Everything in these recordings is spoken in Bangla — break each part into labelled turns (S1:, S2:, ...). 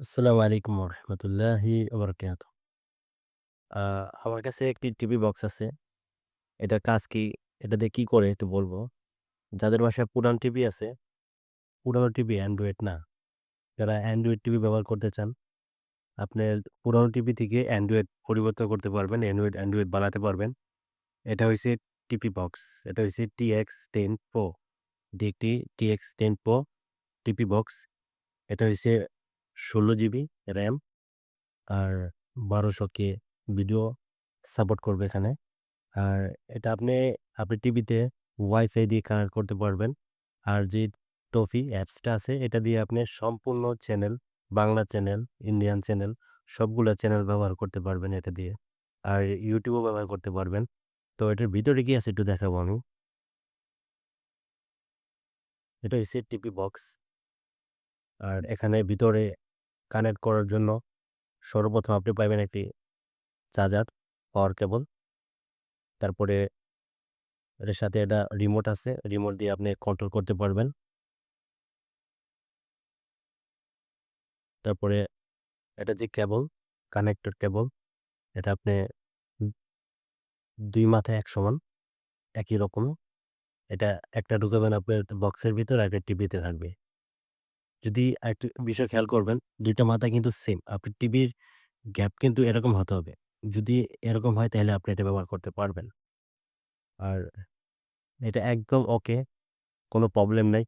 S1: আসসালামু আলাইকুম ওরহমতুল্লাহি ওবরাকাত। আমার কাছে একটি টিভি বক্স আছে। এটা কাজ কি? এটা দিয়ে কী করে একটু বলব। যাদের বাসায় পুরান টিভি আছে, পুরানো টিভি অ্যান্ড্রয়েড না। যারা অ্যান্ড্রয়েড টিভি ব্যবহার করতে চান, আপনার পুরানো টিভি থেকে অ্যান্ড্রয়েড পরিবর্তন করতে পারবেন। অ্যান্ড্রয়েড অ্যান্ড্রয়েড বানাতে পারবেন। এটা হইছে টিপি বক্স। এটা হইছে TX10 Pro। এটি একটি TX10 Pro টিপি বক্স। এটা হইছে ১৬ জিবি র‍্যাম আর ১২০০ ভিডিও সাপোর্ট করবে এখানে। আর এটা আপনি আপনি টিভিতে ওয়াইফাই দিয়ে কানেক্ট করতে পারবেন। আর যে টফি অ্যাপসটা আছে এটা দিয়ে আপনি সম্পূর্ণ channel, Bangla channel, Indian channel সবগুলো চ্যানেল ব্যবহার করতে পারবেন এটা দিয়ে। আর ইউটিউবও ব্যবহার করতে পারবেন। তো এটার ভিতরে কি আছে একটু দেখাবো আমি। এটা হইছে টিপি বক্স। আর এখানে ভিতরে কানেক্ট করার জন্য সর্বপ্রথম আপনি পাইবেন একটি চার্জার, পাওয়ার কেবল। তারপরে এর সাথে একটা রিমোট আছে। রিমোট দিয়ে আপনি কন্ট্রোল করতে পারবেন। তারপরে এটা যে কেবল, কানেক্টর কেবল এটা আপনি দুই মাথায় এক সমান, একই রকম। এটা একটা ঢুকাবেন আপনার বক্সের ভিতর, আরেকটা টিভিতে থাকবে। যদি আরেকটু বিষয় খেয়াল করবেন, দুইটা মাথা কিন্তু সেম। আপনার টিভির গ্যাপ কিন্তু এরকম হতে হবে। যদি এরকম হয় তাহলে আপনি এটা ব্যবহার করতে পারবেন। আর এটা একদম ওকে, কোনো প্রবলেম নাই।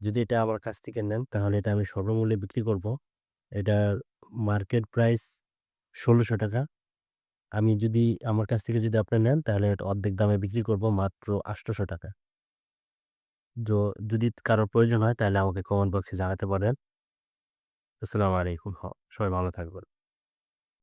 S1: যদি এটা আমার কাছ থেকে নেন তাহলে এটা আমি সর্বমূল্যে বিক্রি করব। এটার মার্কেট প্রাইস ৳১৬০০ আমি যদি আমার কাছ থেকে যদি আপনি নেন তাহলে এটা অর্ধেক দামে বিক্রি করব মাত্র ৳৮০০। যো যদি কারোর প্রয়োজন হয় তাহলে আমাকে কমেন্ট বক্সে জানাতে পারেন। আসসালামু আলাইকুম। সবাই ভালো থাকবেন।